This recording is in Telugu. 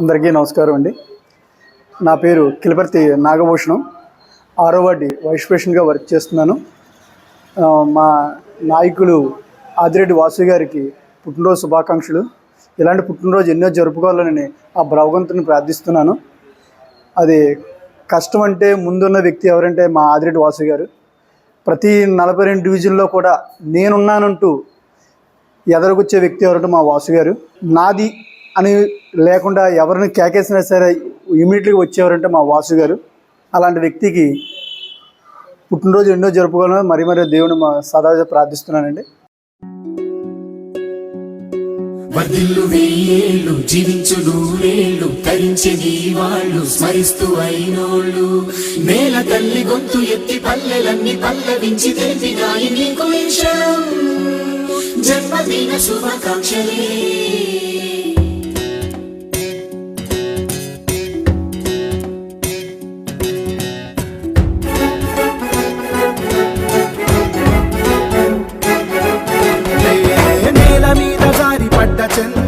అందరికీ నమస్కారం అండి. నా పేరు కిలపర్తి నాగభూషణం. ఆరో వార్డు వైస్ ప్రెసిడెంట్గా వర్క్ చేస్తున్నాను. మా నాయకులు ఆదిరెడ్డి వాసు గారికి పుట్టినరోజు శుభాకాంక్షలు. ఇలాంటి పుట్టినరోజు ఎన్నో జరుపుకోవాలని ఆ భగవంతుని ప్రార్థిస్తున్నాను. అది కష్టం అంటే ముందున్న వ్యక్తి ఎవరంటే మా ఆదిరెడ్డి వాసు గారు. ప్రతి నలభై రెండు డివిజన్లో కూడా నేనున్నానంటూ ఎదరగొచ్చే వ్యక్తి ఎవరంటే మా వాసు గారు. నాది అని లేకుండా ఎవరిని కేకేసినా సరే ఇమీడియట్గా వచ్చేవారంటే మా వాసు గారు. అలాంటి వ్యక్తికి పుట్టినరోజు ఎన్నో జరుపుకోవాలని మరీ మరీ దేవుని మా సదా ప్రార్థిస్తున్నానండి. వర్ధిల్లు వెయ్యేళ్ళు జీవించు నూరేళ్ళు తరించే వాళ్ళు స్మరిస్తూ అయినోళ్ళు. నేల తల్లి గొంతు ఎత్తి పల్లెలన్నీ పల్లవించి తెలిపినాయి నీకు జన్మదిన శుభాకాంక్షలే. written